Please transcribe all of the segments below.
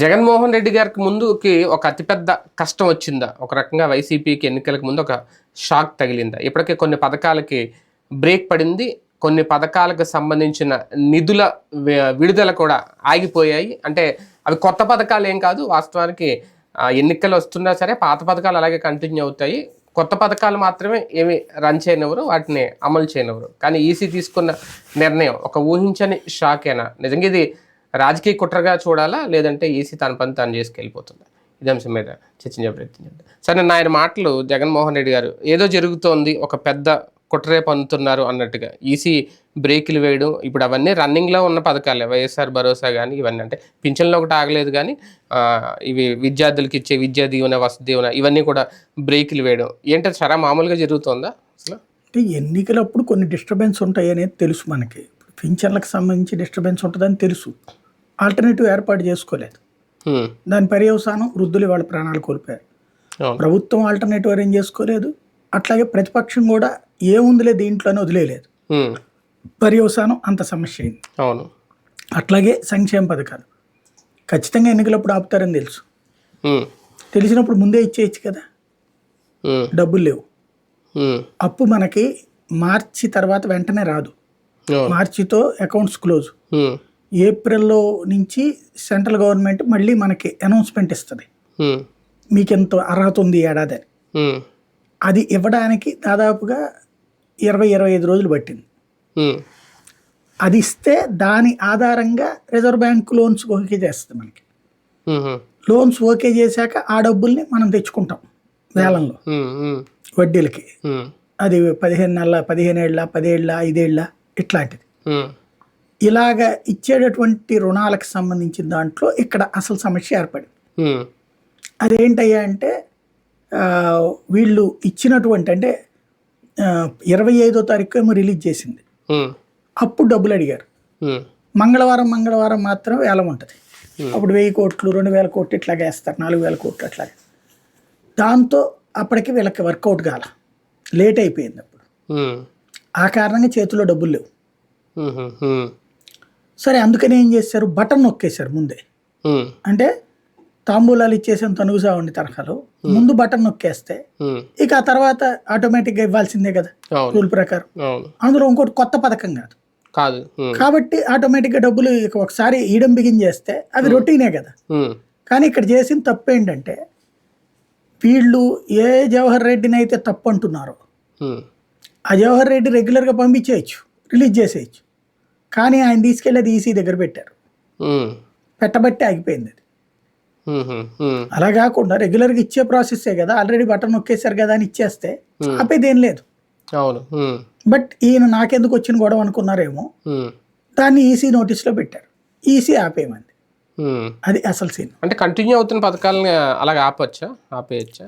జగన్మోహన్ రెడ్డి గారికి ముందుకి ఒక అతిపెద్ద కష్టం వచ్చిందా? ఒక రకంగా వైసీపీకి ఎన్నికలకు ముందు ఒక షాక్ తగిలిందా? ఇప్పటికే కొన్ని పథకాలకి బ్రేక్ పడింది. కొన్ని పథకాలకు సంబంధించిన నిధుల విడుదల కూడా ఆగిపోయాయి. అంటే అవి కొత్త పథకాలు ఏం కాదు. వాస్తవానికి ఎన్నికలు వస్తున్నా సరే పాత పథకాలు అలాగే కంటిన్యూ అవుతాయి. కొత్త పథకాలు మాత్రమే ఏమి రన్ చేయనివ్వరు. వాటిని అమలు చేయనివ్వరు. కానీ ఈసీ తీసుకున్న నిర్ణయం ఒక ఊహించని షాకేనా? నిజంగా ఇది రాజకీయ కుట్రగా చూడాలా? లేదంటే ఈసీ తన పని తను చేసుకెళ్ళిపోతుందా? ఇది అంశం మీద చర్చించే ప్రయత్నం చేద్దాం. సరే నిన్న ఆయన మాటలు జగన్మోహన్ రెడ్డి గారు ఏదో జరుగుతోంది ఒక పెద్ద కుట్రే పన్నుతున్నారు అన్నట్టుగా ఈసీ బ్రేకులు వేయడం ఇప్పుడు అవన్నీ రన్నింగ్లో ఉన్న పథకాలే వైఎస్ఆర్ భరోసా కానీ ఇవన్నీ అంటే పింఛన్లో ఒకటి ఆగలేదు కానీ ఇవి విద్యార్థులకి ఇచ్చే విద్యా దీవెన వసతి దీవెన ఇవన్నీ కూడా బ్రేకులు వేయడం ఏంటంటే చాలా మామూలుగా జరుగుతోందా అసలు? అంటే ఎన్నికలప్పుడు కొన్ని డిస్టర్బెన్స్ ఉంటాయి అనేది తెలుసు మనకి. పింఛన్లకు సంబంధించి డిస్టర్బెన్స్ ఉంటుందని తెలుసు. ఆల్టర్నేటివ్ ఏర్పాటు చేసుకోలేదు. దాని పర్యవసానం వృద్ధులు వాళ్ళ ప్రాణాలు కోల్పోయారు. ప్రభుత్వం ఆల్టర్నేటివ్ అరేంజ్ చేసుకోలేదు. అట్లాగే ప్రతిపక్షం కూడా ఏముందిలే దీంట్లోనే వదిలేయలేదు. హ్మ్. పర్యవసానం అంత సమస్య అయింది. అవును. అట్లాగే సంక్షేమ పథకాలు. ఖచ్చితంగా ఎన్నికలప్పుడు ఆపుతారని తెలుసు. తెలిసినప్పుడు ముందే ఇచ్చేయచ్చు కదా. డబ్బులు లేవు. అప్పు మనకి మార్చి తర్వాత వెంటనే రాదు. మార్చితో అకౌంట్స్ క్లోజ్. ఏప్రిల్లో నుంచి సెంట్రల్ గవర్నమెంట్ మళ్ళీ మనకి అనౌన్స్మెంట్ ఇస్తుంది. మీకు ఎంత అర్హత ఉంది ఏడాది అని. అది ఇవ్వడానికి దాదాపుగా ఇరవై ఇరవై ఐదు రోజులు పట్టింది. అది ఇస్తే దాని ఆధారంగా రిజర్వ్ బ్యాంక్ లోన్స్ ఓకే చేస్తుంది మనకి. లోన్స్ ఓకే చేశాక ఆ డబ్బుల్ని మనం తెచ్చుకుంటాం వేలంలో. వడ్డీలకి. అది పదిహేను నెలల పదిహేను ఏళ్ళ పదేళ్ళ ఐదేళ్ళ ఇట్లాంటిది. ఇలాగ ఇచ్చేటటువంటి రుణాలకు సంబంధించిన దాంట్లో ఇక్కడ అసలు సమస్య ఏర్పడింది. అదేంటయ్యా అంటే వీళ్ళు ఇచ్చినటువంటి అంటే ఇరవై ఐదో తారీఖు ఏమో రిలీజ్ చేసింది. అప్పుడు డబ్బులు అడిగారు. మంగళవారం మంగళవారం మాత్రం వేలం ఉంటుంది అప్పుడు వెయ్యి కోట్లు రెండు వేల కోట్లు ఇట్లాగే వేస్తారు నాలుగు వేల కోట్లు అట్లాగే దాంతో అప్పటికి వీళ్ళకి వర్కౌట్ కాల లేట్ అయిపోయింది అప్పుడు. ఆ కారణంగా చేతిలో డబ్బులు లేవు. సరే అందుకని ఏం చేశారు? బటన్ నొక్కేశారు ముందే. అంటే తాంబూలాలు ఇచ్చేసాం తనుగు సావండి తరహాలో. ముందు బటన్ నొక్కేస్తే. ఇక ఆ తర్వాత ఆటోమేటిక్గా ఇవ్వాల్సిందే కదా రూల్ ప్రకారం. అందులో ఇంకోటి కొత్త పథకం కాదు. కాదు. కాబట్టి ఆటోమేటిక్గా డబ్బులు ఇక ఒకసారి ఈడం బిగిన్ చేస్తే అవి రొటీనే కదా. కానీ ఇక్కడ చేసిన తప్పు ఏంటంటే వీళ్ళు ఏ జవహర్ రెడ్డిని అయితే తప్పు అంటున్నారో. ఆ జవహర్ రెడ్డి రెగ్యులర్గా పంపించేయచ్చు రిలీజ్ చేసేయచ్చు. కానీ ఆయన తీసుకెళ్ళి అది ఈసీ దగ్గర పెట్టారు. పెట్టబట్టి ఆగిపోయింది అది. అలా కాకుండా రెగ్యులర్గా ఇచ్చే ప్రాసెస్సే కదా ఆల్రెడీ బటన్ నొక్కేశారు కదా అని ఇచ్చేస్తే ఆపేదేం లేదు అవును. బట్ ఈయన నాకెందుకు వచ్చిన గొడవ అనుకున్నారేమో. దాన్ని ఈసీ నోటీస్లో పెట్టారు ఈసీ ఆపేయమంది. అది అసలు సీన్ అంటే కంటిన్యూ అవుతున్న పథకాలని అలాగ ఆపచ్చా ఆపేయచ్చా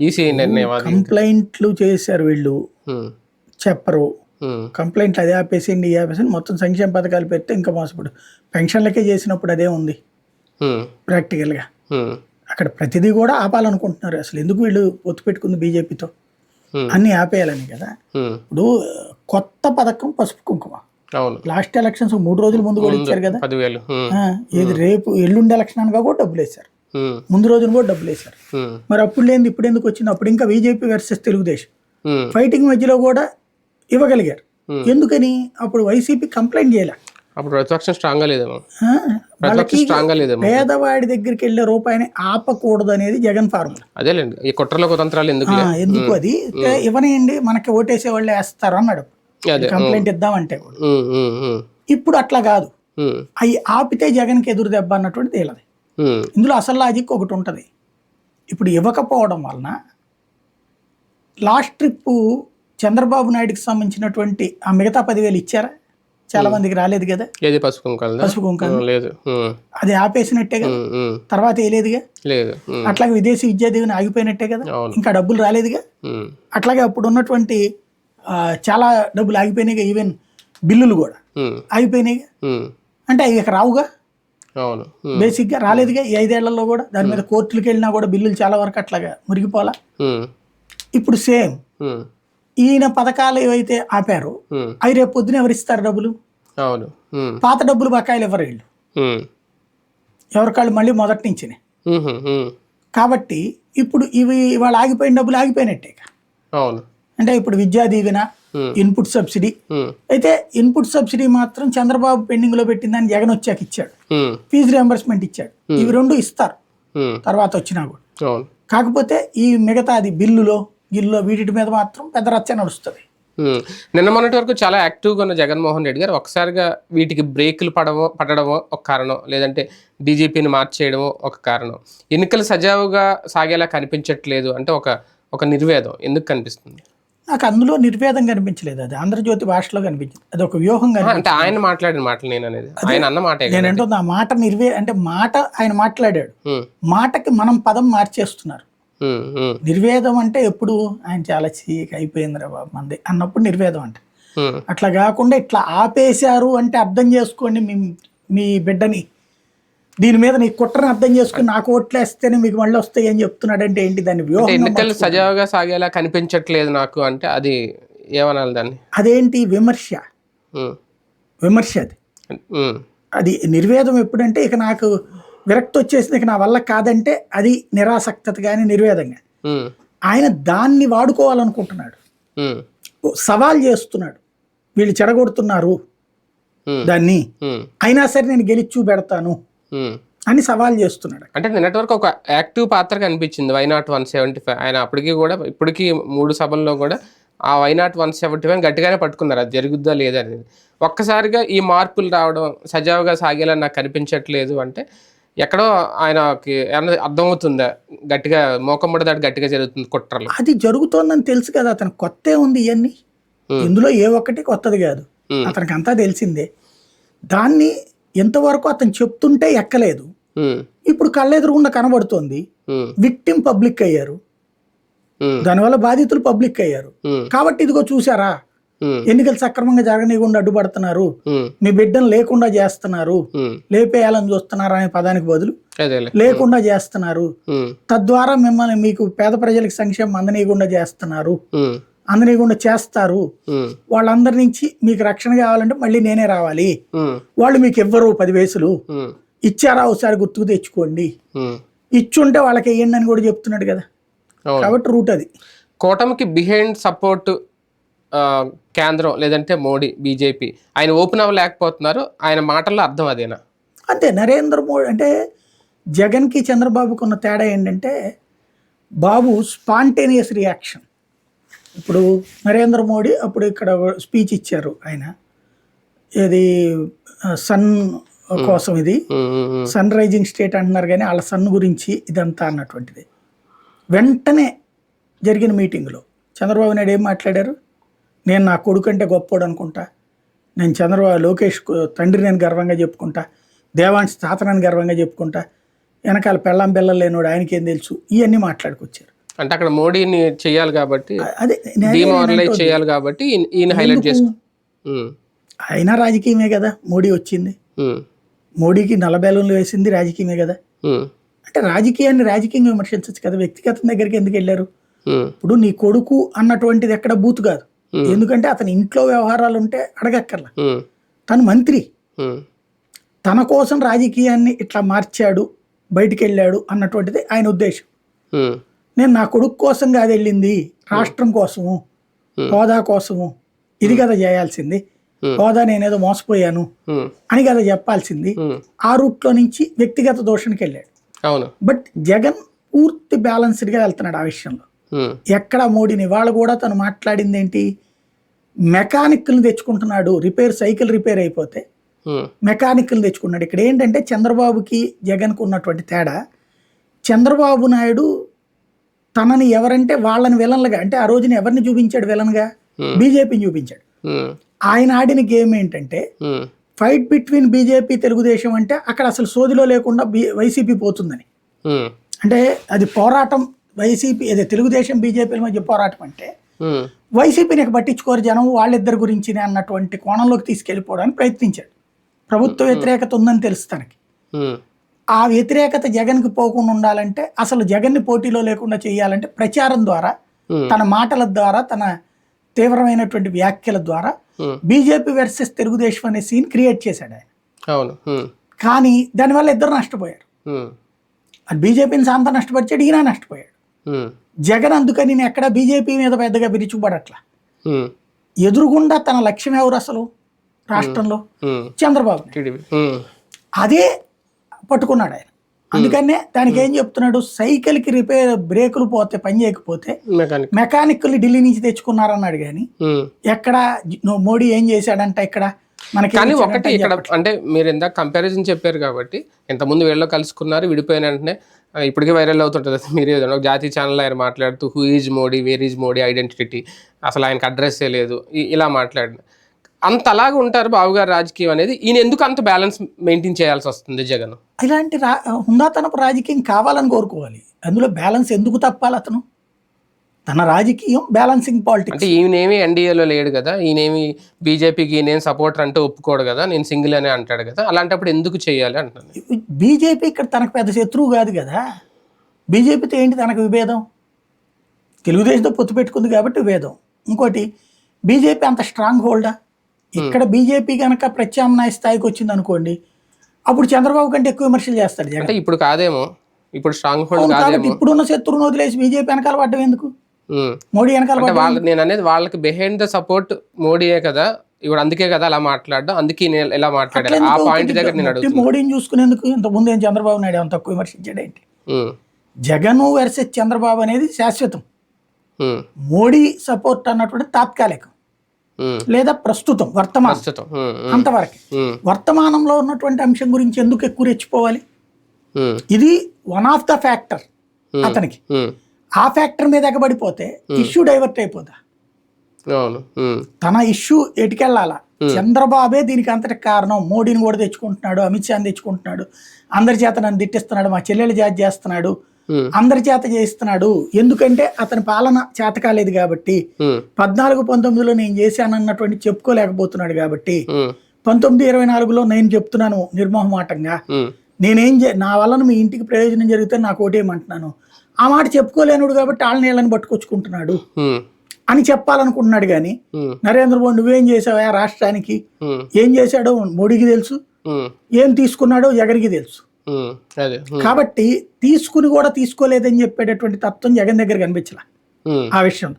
ఈసీ నిర్ణయం కంప్లైంట్లు చేశారు వీళ్ళు. చెప్పరు. కంప్లైంట్లు అదే ఆపేసిండి ఈ ఆపేసింది మొత్తం సంక్షేమ పథకాలు పెడితే ఇంకా మోసపడు. పెన్షన్లకే చేసినప్పుడు అదే ఉంది. ప్రాక్టికల్గా హ్మ్. అక్కడ ప్రతిదీ కూడా ఆపాలనుకుంటున్నారు. అసలు ఎందుకు వీళ్ళు ఒత్తు పెట్టుకుంది బీజేపీతో? Hmm. అన్నీ ఆపేయాలని కదా. ఇప్పుడు కొత్త పథకం పసుపు కుంకుమ. లాస్ట్ ఎలక్షన్స్ మూడు రోజుల ముందు కూడా ఇచ్చారు కదా. ఏది రేపు ఎల్లుండి ఎలక్షన్ అనగా కూడా డబ్బులు వేశారు. ముందు రోజున కూడా డబ్బులు వేశారు. మరి అప్పుడు లేని ఇప్పుడు ఎందుకు వచ్చింది? అప్పుడు ఇంకా బీజేపీ వర్సెస్ తెలుగుదేశం. ఫైటింగ్ మధ్యలో కూడా ఇవ్వగలిగారు. ఎందుకని? అప్పుడు వైసీపీ కంప్లైంట్ చేయలే. అప్పుడు ప్రతిపక్షం లేదేమో. లేదేమో. పేదవాడి దగ్గరికి వెళ్ళే రూపాయిని ఆపకూడదు అనేది జగన్ ఫార్ములా. అదేలేండి. ఈ కుట్రలో కుతంత్రాలు ఎందుకు అది? ఇవ్వనియండి మనకి ఓటేసే వాళ్ళే వేస్తారు అన్నాడు. అదే కంప్లైంట్ ఇద్దామంటే. ఇప్పుడు అట్లా కాదు. అవి ఆపితే జగన్కి ఎదురు దెబ్బ అన్నటువంటి తేలది. ఇందులో అసలు లాజిక్ ఒకటి ఉంటుంది. ఇప్పుడు ఇవ్వకపోవడం వలన లాస్ట్ ట్రిప్ చంద్రబాబు నాయుడుకి సంబంధించినటువంటి ఆ మిగతా పదివేలు ఇచ్చారా చాలా మందికి రాలేదు కదా ఏది పసుపు కుంకాలు. లేదు. అది ఆపేసినట్టే కదా. తర్వాత వేయలేదుగా లేదు. అట్లాగే విదేశీ విద్యా దీవెన ఆగిపోయినట్టే కదా ఇంకా డబ్బులు రాలేదుగా. అట్లాగే అప్పుడు ఉన్నటువంటి చాలా డబ్బులు ఆగిపోయినాయిగా ఈవెన్ బిల్లులు కూడా. ఆగిపోయినాయిగా. అంటే అవి ఇక రావుగా అవును. బేసిక్గా రాలేదుగా ఈ ఐదేళ్ళలో కూడా దాని మీద కోర్టులకు వెళ్ళినా కూడా బిల్లులు చాలా వరకు అట్లాగా మురిగిపోలా. ఇప్పుడు సేమ్. ఈయన పథకాలు ఏవైతే ఆపారో. అవి రేపు పొద్దున ఎవరిస్తారు డబ్బులు? అవును. పాత డబ్బులు బకాయిలు ఎవరు వీళ్ళు హ్మ్. ఎవరికాళ్ళు మళ్ళీ మొదటి నుంచినే. ఉమ్. కాబట్టి ఇప్పుడు ఇవి ఇవాళ ఆగిపోయిన డబ్బులు ఆగిపోయినట్టే. అవును. అంటే ఇప్పుడు విద్యా దీవెన ఇన్పుట్ సబ్సిడీ. అయితే ఇన్పుట్ సబ్సిడీ మాత్రం చంద్రబాబు పెండింగ్లో పెట్టిందని జగన్ వచ్చాక ఇచ్చాడు. ఫీజు రియంబర్స్మెంట్ ఇచ్చాడు. ఇవి రెండు ఇస్తారు. తర్వాత వచ్చినా కూడా. కాకపోతే ఈ మిగతాది బిల్లులో గిల్లులో వీటి మీద మాత్రం పెద్ద రచ్చ నడుస్తుంది. నిన్న మొన్నటి వరకు చాలా యాక్టివ్గా ఉన్న జగన్మోహన్ రెడ్డి గారు ఒకసారిగా వీటికి బ్రేకులు పడవో పడడమో ఒక కారణం లేదంటే డీజీపీని మార్చేయడమో ఒక కారణం. ఎన్నికలు సజావుగా సాగేలా కనిపించట్లేదు అంటే ఒక ఒక నిర్వేదం ఎందుకు కనిపిస్తుంది? నాకు అందులో నిర్వేదం కనిపించలేదు అది. ఆంధ్రజ్యోతి భాషలో కనిపించింది అది ఒక వ్యూహం అంటే ఆయన మాట్లాడిన మాటలు నేను అనేది. ఆయన అన్న మాటే. నేనంటుంది ఆ మాట నిర్వే అంటే మాట ఆయన మాట్లాడాడు. మాటకి మనం పదం మార్చేస్తున్నారు. నిర్వేదం అంటే ఎప్పుడు? ఆయన చాలా చీక అయిపోయిందిరా బాబు మంది అన్నప్పుడు నిర్వేదం అంటే. అట్లా కాకుండా ఇట్లా ఆపేశారు అంటే అర్థం చేసుకోండి మీ మీ బిడ్డని. దీని మీద నీ కుట్రని అర్థం చేసుకుని నాకు ఓట్లేస్తేనే మీకు మళ్ళీ వస్తాయి అని చెప్తున్నాడంటే ఏంటి దాని అంటే వ్యూహం ఎన్నికలు సజావుగా సాగేలా కనిపించట్లేదు నాకు అంటే అది ఏమనాలి దాన్ని? అదేంటి? విమర్శ. విమర్శ అది. అది నిర్వేదం ఎప్పుడంటే ఇక నాకు విరక్తి వచ్చేసింది ఇక నా వల్ల కాదంటే అది నిరాసక్తత కానీ నిర్వేదం కానీ ఆయన దాన్ని వాడుకోవాలనుకుంటున్నాడు. సవాల్ చేస్తున్నాడు. వీళ్ళు చెడగొడుతున్నారు దాన్ని. అయినా సరే నేను గెలిచి చూపెడతాను ఉమ్. అని సవాల్ చేస్తున్నాడు. అంటే నిన్నటి వరకు ఒక యాక్టివ్ పాత్ర కనిపించింది why not one seventy five. ఆయన అప్పటికి కూడా ఇప్పటికీ మూడు సభల్లో కూడా ఆ why not one seventy five గట్టిగానే పట్టుకున్నారు. అది జరుగుద్దా లేదా అనేది. ఒక్కసారిగా ఈ మార్పులు రావడం సజావుగా సాగేలా నాకు కనిపించట్లేదు అంటే ఎక్కడో ఆయనకి అర్థమవుతుందా? గట్టిగా మోకమ్మడ దాటి గట్టిగా జరుగుతుంది కుట్రలు. అది జరుగుతోందని తెలుసు కదా అతను కొత్త ఉంది ఇవన్నీ. ఇందులో ఏ ఒక్కటి కొత్తది కాదు. అతనికి అంతా తెలిసిందే. దాన్ని ఎంతవరకు అతను చెప్తుంటే ఎక్కలేదు. ఇప్పుడు కళ్ళెదురుగుండా కనబడుతోంది. ఉమ్, విక్టిమ్ పబ్లిక్ అయ్యారు. దానివల్ల బాధితులు పబ్లిక్ అయ్యారు. కాబట్టి ఇదిగో చూసారా ఎన్నికలు సక్రమంగా జరగనీయకుండా అడ్డుపడుతున్నారు. మీ బిడ్డను లేకుండా చేస్తున్నారు. లేపేయాలని చూస్తున్నారు అనే పదానికి బదులు లేకుండా చేస్తున్నారు. తద్వారా మిమ్మల్ని మీకు పేద ప్రజలకు సంక్షేమం అందనీయకుండా చేస్తున్నారు. అందనీయకుండా చేస్తారు. వాళ్ళందరి నుంచి మీకు రక్షణ కావాలంటే మళ్ళీ నేనే రావాలి. వాళ్ళు మీకు ఇవ్వరు పది వేసులు ఉమ్, ఇచ్చారా ఒకసారి గుర్తుకు తెచ్చుకోండి. ఇచ్చుంటే వాళ్ళకి వేయండి అని కూడా చెప్తున్నాడు కదా. కాబట్టి రూట్ అది. కూటమికి బిహైండ్ సపోర్ట్ కేంద్రం లేదంటే మోడీ బీజేపీ ఆయన ఓపెన్ అవ్వలేకపోతున్నారు. ఆయన మాటల్లో అర్థం అదేనా? అంతే నరేంద్ర మోడీ అంటే జగన్కి చంద్రబాబుకు ఉన్న తేడా ఏంటంటే బాబు స్పాంటేనియస్ రియాక్షన్. ఇప్పుడు నరేంద్ర మోడీ అప్పుడు ఇక్కడ స్పీచ్ ఇచ్చారు ఆయన. ఇది సన్ కోసం ఇది. సన్ రైజింగ్ స్టేట్ అంటున్నారు కానీ వాళ్ళ సన్ గురించి ఇదంతా అన్నటువంటిది. వెంటనే జరిగిన మీటింగ్లో చంద్రబాబు నాయుడు ఏం మాట్లాడారు? నేను నా కొడుకు అంటే గొప్పోడు అనుకుంటా. నేను చంద్రబాబు లోకేష్ తండ్రి నేను గర్వంగా చెప్పుకుంటా. దేవాంశ్ తాతనని గర్వంగా చెప్పుకుంటా. వెనకాల పెళ్ళం పిల్లలు లేనోడు ఆయనకేం తెలుసు? ఇవన్నీ మాట్లాడుకొచ్చారు. అంటే అక్కడ మోడీని చేయాలి కాబట్టి అదే నేను. చేయాలి కాబట్టి ఈయన- ఈయన హైలైట్ చేసుకో ఉమ్, అయినా రాజకీయమే కదా మోడీ వచ్చింది. మోడీకి నల్లబెలూన్లు వేసింది రాజకీయమే కదా. అంటే రాజకీయాన్ని రాజకీయంగా విమర్శించచ్చు కదా వ్యక్తిగతం దగ్గరికి ఎందుకు వెళ్ళారు? ఇప్పుడు నీ కొడుకు అన్నటువంటిది ఎక్కడ బూత్ కాదు. ఎందుకంటే అతని ఇంట్లో వ్యవహారాలు ఉంటే అడగక్కర్లా. తను మంత్రి. తన కోసం రాజకీయాన్ని ఇట్లా మార్చాడు బయటికి వెళ్ళాడు అన్నటువంటిది ఆయన ఉద్దేశం. నేను నా కొడుకు కోసం కాదు వెళ్ళింది రాష్ట్రం కోసము. హోదా కోసము ఇది కదా చేయాల్సింది. హోదా నేనేదో మోసపోయాను అని కదా చెప్పాల్సింది. ఆ రూట్లో నుంచి వ్యక్తిగత దోషణకి వెళ్ళాడు. బట్ జగన్ పూర్తి బ్యాలన్స్డ్గా వెళ్తున్నాడు ఆ విషయంలో. ఎక్కడ మోడీని ఇవాళ కూడా తను మాట్లాడింది ఏంటి మెకానిక్ని తెచ్చుకుంటున్నాడు రిపేర్ సైకిల్ రిపేర్ అయిపోతే ఉమ్, మెకానిక్ని తెచ్చుకున్నాడు. ఇక్కడ ఏంటంటే చంద్రబాబుకి జగన్కు ఉన్నటువంటి తేడా చంద్రబాబు నాయుడు తనని ఎవరంటే వాళ్ళని విలన్లుగా అంటే ఆ రోజున ఎవరిని చూపించాడు విలన్గా. బీజేపీని చూపించాడు. ఆయన ఆడిన గేమ్ ఏంటంటే ఫైట్ బిట్వీన్ బీజేపీ తెలుగుదేశం అంటే అక్కడ అసలు సోదిలో లేకుండా బీ వైసీపీ పోతుందని. అంటే అది పోరాటం వైసీపీ అదే తెలుగుదేశం బీజేపీల మధ్య పోరాటం అంటే వైసీపీని పట్టించుకోరు జనం వాళ్ళిద్దరి గురించి అన్నటువంటి కోణంలోకి తీసుకెళ్ళిపోవడానికి ప్రయత్నించాడు. ప్రభుత్వ వ్యతిరేకత ఉందని తెలుసు తనకి. ఆ వ్యతిరేకత జగన్కి పోకుండా ఉండాలంటే అసలు జగన్ని పోటీలో లేకుండా చేయాలంటే ప్రచారం ద్వారా తన మాటల ద్వారా తన తీవ్రమైనటువంటి వ్యాఖ్యల ద్వారా బీజేపీ వర్సెస్ తెలుగుదేశం అనే సీన్ క్రియేట్ చేశాడు ఆయన. అవును. కానీ దానివల్ల ఇద్దరు నష్టపోయారు. బీజేపీని శాంత నష్టపరిచాడు ఈయన నష్టపోయాడు. జగన్ అందుకని నేను ఎక్కడ బీజేపీ మీద పెద్దగా విరుచుకుపడట్లా ఎదురుగుండా తన లక్ష్యం ఎవరు అసలు? రాష్ట్రంలో. చంద్రబాబు అదే పట్టుకున్నాడు ఆయన. అందుకనే దానికి ఏం చెప్తున్నాడు? సైకిల్కి రిపేర్ బ్రేకులు పోతే పని చేయకపోతే మెకానిక్. మెకానిక్లు ఢిల్లీ నుంచి తెచ్చుకున్నారన్నాడు కానీ. ఎక్కడ మోడీ ఏం చేశాడంట ఇక్కడ మనకి కానీ ఒకటి ఇక్కడ అంటే మీరు ఇందాక కంపారిజన్ చెప్పారు కాబట్టి ఇంతకుముందు వీళ్ళు కలుసుకున్నారు విడిపోయిన వెంటనే ఇప్పటికే వైరల్ అవుతుంటుంది. అది మీరు ఏదైనా ఒక జాతీయ ఛానల్ ఆయన మాట్లాడుతూ who is Modi where is Modi identity అసలు ఆయనకు అడ్రస్సే లేదు. ఇలా మాట్లాడిన అంత అలాగా ఉంటారు బాబుగారు రాజకీయం అనేది. ఈయన ఎందుకు అంత బ్యాలెన్స్ మెయింటైన్ చేయాల్సి వస్తుంది జగన్? ఇలాంటి రా హుందాతనపు రాజకీయం కావాలని కోరుకోవాలి. అందులో బ్యాలెన్స్ ఎందుకు తప్పాలి అతను? తన రాజకీయం బ్యాలెన్సింగ్ పాలిటిక్స్ అంటే ఈయనేమి ఎన్డీఏలో లేడు కదా ఈయనేమి బీజేపీకి నేను సపోర్టర్ అంటే ఒప్పుకోడు కదా నేను సింగిల్ అనే అంటాడు కదా అలాంటప్పుడు ఎందుకు చేయాలి అంటున్నాను? బీజేపీ ఇక్కడ తనకు పెద్ద శత్రువు కాదు కదా. బీజేపీతో ఏంటి తనకు విభేదం? తెలుగుదేశంతో పొత్తు పెట్టుకుంది కాబట్టి విభేదం. ఇంకోటి బీజేపీ అంత స్ట్రాంగ్ హోల్డా ఇక్కడ బీజేపీ కనుక ప్రత్యామ్నాయ స్థాయికి వచ్చింది అనుకోండి అప్పుడు చంద్రబాబు కంటే ఎక్కువ విమర్శలు చేస్తాడు అంటే ఇప్పుడు కాదేమో ఇప్పుడు స్ట్రాంగ్ హోల్డ్ కాదేమో. ఇప్పుడున్న శత్రువును వదిలేసి బీజేపీ వెనకాల పడ్డం ఎందుకు. మోడీ వెనకాల వాళ్ళ నేను అనేది వాళ్ళకి బిహైండ్ ద సపోర్ట్ మోడీయే కదా. ఇప్పుడు అందుకే కదా అలా మాట్లాడడం. అందుకే నేను ఎలా మాట్లాడాను. ఆ పాయింట్ దగ్గర నేను మొట్టి అడుగుతున్నా. మోడీని చూసుకునేందుకు ఇంత ముందు ఏం చంద్రబాబు నాయుడు అంత తక్కువ విమర్శించాడేంటి? ఉమ్, జగన్ వర్సెస్ చంద్రబాబు అనేది శాశ్వతం. మోడీ సపోర్ట్ అన్నటువంటి తాత్కాలికం. లేదా ప్రస్తుతం వర్తమానం. అంతవరకు. వర్తమానంలో ఉన్నటువంటి అంశం గురించి ఎందుకు ఎక్కువ రెచ్చిపోవాలి? ఇది వన్ ఆఫ్ ద ఫ్యాక్టర్. అతనికి. ఆ ఫ్యాక్టర్ మీద ఎగబడిపోతే ఇష్యూ డైవర్ట్ ఉమ్, తన ఇష్యూ ఎటుకెళ్ళాలా? చంద్రబాబే దీనికి అంతటి కారణం. మోడీని కూడా తెచ్చుకుంటున్నాడు అమిత్ షాని తెచ్చుకుంటున్నాడు అందరి చేత నన్ను తిట్టిస్తున్నాడు మా చెల్లెలు చేత చేస్తున్నాడు అందరి చేత చేయిస్తున్నాడు. ఎందుకంటే అతని పాలన చేత కాలేదు కాబట్టి పద్నాలుగు పంతొమ్మిదిలో నేను చేశానన్నటువంటి చెప్పుకోలేకపోతున్నాడు కాబట్టి పంతొమ్మిది ఇరవై నాలుగులో నేను చెప్తున్నాను నిర్మోహమాటంగా. నేనేం నా వలన మీ ఇంటికి ప్రయోజనం జరిగితే నాకు ఓటేయమంటున్నాను. ఆ మాట చెప్పుకోలేనుడు కాబట్టి వాళ్ళ నీళ్ళని పట్టుకొచ్చుకుంటున్నాడు. అని చెప్పాలనుకుంటున్నాడు కానీ నరేంద్ర మోడీ నువ్వేం చేసావా రాష్ట్రానికి? ఏం చేశాడో మోడీకి తెలుసు. ఏం తీసుకున్నాడో జగన్కి తెలుసు. కాబట్టి తీసుకుని కూడా తీసుకోలేదని చెప్పేటటువంటి తత్వం జగన్ దగ్గర కనిపించలే. ఆ విషయం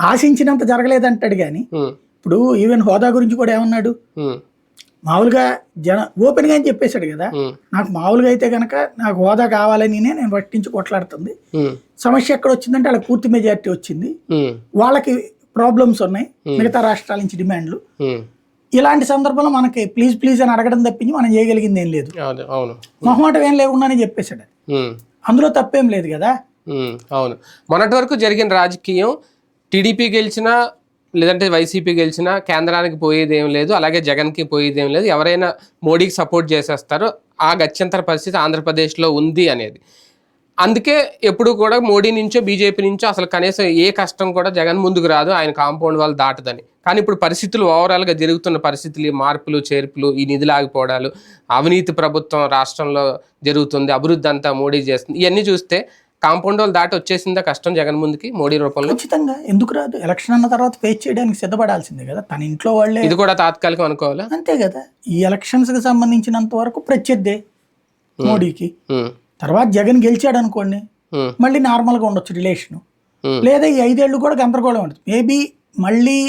ఆశించినంత జరగలేదంటాడు కానీ ఇప్పుడు ఈవెన్ హోదా గురించి కూడా ఏమన్నాడు? మామూలుగా జన ఓపెన్గా అని చెప్పేశాడు కదా. నాకు మామూలుగా అయితే కనుక నాకు హోదా కావాలని నేను పట్టించి కొట్లాడుతుంది. సమస్య ఎక్కడ వచ్చిందంటే వాళ్ళకి పూర్తి మెజారిటీ వచ్చింది. వాళ్ళకి ప్రాబ్లమ్స్ ఉన్నాయి. మిగతా రాష్ట్రాల నుంచి డిమాండ్లు. ఇలాంటి సందర్భంలో మనకి ప్లీజ్ ప్లీజ్ అని అడగడం తప్పించి మనం చేయగలిగింది ఏం లేదు. మొహమాటం ఏం లేకుండానే చెప్పేశాడు. అందులో తప్పేం లేదు కదా. అవును. మొన్నటి వరకు జరిగిన రాజకీయం టీడీపీ గెలిచినా లేదంటే వైసీపీ గెలిచినా కేంద్రానికి పోయేది ఏం లేదు అలాగే జగన్కి పోయేది ఏం లేదు. ఎవరైనా మోడీకి సపోర్ట్ చేసేస్తారో ఆ గత్యంతర పరిస్థితి ఆంధ్రప్రదేశ్లో ఉంది అనేది. అందుకే ఎప్పుడు కూడా మోడీ నుంచో బీజేపీ నుంచో అసలు కనీసం ఏ కష్టం కూడా జగన్ ముందుకు రాదు ఆయన కాంపౌండ్ వాళ్ళు దాటదని. కానీ ఇప్పుడు పరిస్థితులు ఓవరాల్గా జరుగుతున్న పరిస్థితులు మార్పులు చేర్పులు ఈ నిధులు ఆగిపోవడాలు అవినీతి ప్రభుత్వం రాష్ట్రంలో జరుగుతుంది అభివృద్ధి అంతా మోడీ చేస్తుంది ఇవన్నీ చూస్తే కాంపౌండ్ వాళ్ళు దాటి వచ్చేసిందా కష్టం జగన్ ముందుకి మోడీ రూపంలో? ఖచ్చితంగా. ఎందుకు రాదు? ఎలక్షన్ అన్న తర్వాత ఫేస్ చేయడానికి సిద్ధపడాల్సిందే కదా. తన ఇంట్లో వాళ్ళే ఇది కూడా తాత్కాలికం అనుకోవాలా? అంతే కదా. ఈ ఎలక్షన్స్కి సంబంధించినంత వరకు ప్రత్యర్థే మోడీకి. తర్వాత జగన్ గెలిచాడు అనుకోండి మళ్ళీ నార్మల్గా ఉండొచ్చు రిలేషన్. లేదా ఈ ఐదేళ్ళు కూడా గందరగోళం ఉంటుంది. మేబీ మళ్ళీ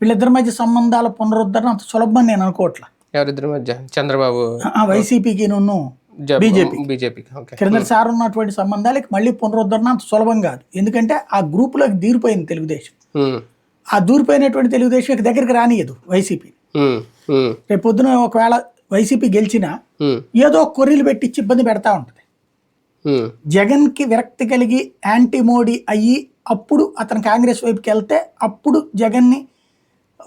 వీళ్ళిద్దరి మధ్య సంబంధాల పునరుద్ధరణ అంత సులభమని నేను అనుకోవట్లా. ఎవరిద్దరి మధ్య? చంద్రబాబు. ఆ వైసీపీకి నున్ను. జ- బీజేపీ. బీజేపీకి. ఓకే. క్రిందటిసారి ఉన్నటువంటి సంబంధాలకి మళ్ళీ పునరుద్ధరణ అంత సులభం కాదు. ఎందుకంటే ఆ గ్రూపులోకి దీరిపోయింది తెలుగుదేశం. ఉమ్, ఆ దూరిపోయినటువంటి తెలుగుదేశం దగ్గరికి రానియదు వైసీపీ. ఉమ్, రేపు పొద్దున ఒకవేళ వైసీపీ గెలిచినా ఏదో కొర్రీలు పెట్టించి ఇబ్బంది పెడతా ఉంటుంది. ఉమ్, జగన్కి విరక్తి కలిగి యాంటీ మోడీ అయ్యి అప్పుడు అతను కాంగ్రెస్ వైపుకి వెళ్తే అప్పుడు జగన్ని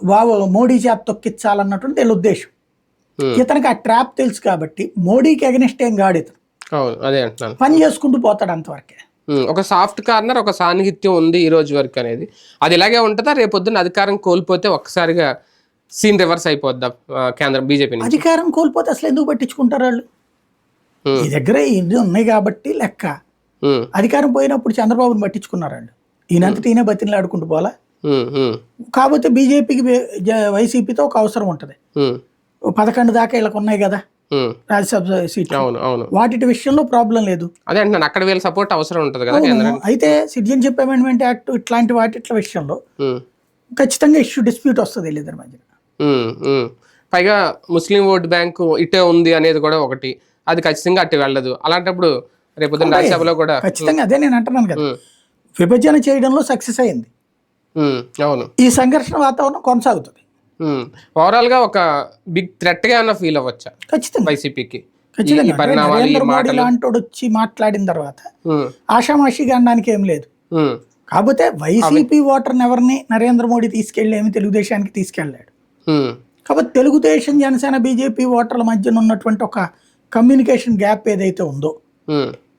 వావ్ మోడీ చేత తొక్కించాలన్నటువంటి వీళ్ళ ఉద్దేశం. Hmm. ఇతనికి ఆ ట్రాప్ తెలుసు కాబట్టి మోడీకి అగనిస్ట్ ఏం కాడు ఇతను. అదే అంటున్నాను. పని చేసుకుంటూ పోతాడు అంతవరకే. ఉమ్, ఒక సాఫ్ట్ కార్నర్ ఒక సాన్నిహిత్యం ఉంది ఈ రోజు వరకు అనేది. అది ఇలాగే ఉంటుందా? రేపొద్దున అధికారం కోల్పోతే ఒక్కసారిగా సీన్ రివర్స్ అయిపోద్దా కేంద్రం బీజేపీ అధికారం కోల్పోతే అసలు ఎందుకు పట్టించుకుంటారు వాళ్ళు? Hmm. ఈ దగ్గర ఇది ఉన్నాయి కాబట్టి లెక్క. అధికారం పోయినప్పుడు చంద్రబాబుని పట్టించుకున్నారు వాళ్ళు. ఈయనంతటి ఈయన బతిని పోలా ఉమ్, ఉమ్, కాకపోతే బీజేపీకి వైసీపీతో ఒక అవసరం ఉంటుంది. పదకొండు దాకా వీళ్ళకి ఉన్నాయి కదా రాజ్యసభ అవును వాటి విషయంలో ప్రాబ్లం లేదు. అదే అంటున్నాను అక్కడ వీళ్ళ సపోర్ట్ అవసరం ఉంటుంది కదా అయితే సిటిజన్షిప్ అమెండ్మెంట్ యాక్ట్ ఇట్లాంటి వాటిట్ల విషయంలో ఖచ్చితంగా ఇష్యూ డిస్ప్యూట్ వస్తుంది వీళ్ళిద్దరి ఉమ్. పైగా ముస్లిం ఓట్ బ్యాంకు ఇటే ఉంది అనేది కూడా ఒకటి. అది ఖచ్చితంగా అట్టి వెళ్ళదు. అలాంటప్పుడు రేపు రాజ్యసభలో కూడా ఖచ్చితంగా అదే నేను అంటున్నాను కదా. విభజన చేయడంలో సక్సెస్ అయింది. అవును. ఈ సంఘర్షణ వాతావరణం కొనసాగుతుంది. ఓవరాల్గా ఒక బిగ్ థ్రెట్గా ఏమన్నా ఫీల్ అవ్వచ్చా? ఖచ్చితంగా. వైసీపీకి నరేంద్ర మోడీ మాటలు? లాంటోడు వచ్చి మాట్లాడిన తర్వాత ఆషామాషిగా అనడానికి ఏం లేదు. కాకపోతే వైసీపీ ఓటర్ని ఎవరిని నరేంద్ర మోడీ తీసుకెళ్ళేమి తెలుగుదేశానికి తీసుకెళ్ళాడు. కాబట్టి తెలుగుదేశం జనసేన బీజేపీ ఓటర్ల మధ్యన ఉన్నటువంటి ఒక కమ్యూనికేషన్ గ్యాప్ ఏదైతే ఉందో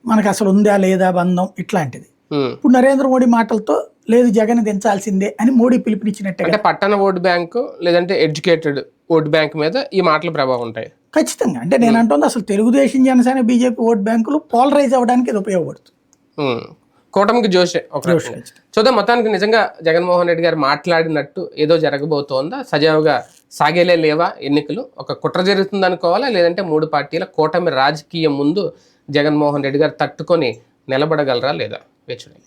మనకు అసలు ఉందా లేదా బంధం ఇట్లాంటిది. ఇప్పుడు నరేంద్ర మోడీ మాటలతో లేదు జగన్ దించాల్సిందే అని మోడీ పిలుపునిచ్చినట్టే అంటే పట్టణ ఓట్ బ్యాంకు లేదంటే ఎడ్యుకేటెడ్ ఓట్ బ్యాంక్ మీద ఈ మాటలు ప్రభావం ఉంటాయి. ఖచ్చితంగా. అంటే నేను అంటుంది అసలు తెలుగుదేశం జనసేన బీజేపీ ఓట్ బ్యాంకులు పోలరైజ్ అవ్వడానికి ఇది ఉపయోగపడుతుంది. కూటమికి జోషే ఒక. చూద్దాం మొత్తానికి నిజంగా జగన్మోహన్ రెడ్డి గారు మాట్లాడినట్టు ఏదో జరగబోతోందా? సజావుగా సాగేలే లేవా ఎన్నికలు? ఒక కుట్ర జరుగుతుంది అనుకోవాలా? లేదంటే మూడు పార్టీల కూటమి రాజకీయం ముందు జగన్మోహన్ రెడ్డి గారు తట్టుకొని నిలబడగలరా లేదా? వేచుడే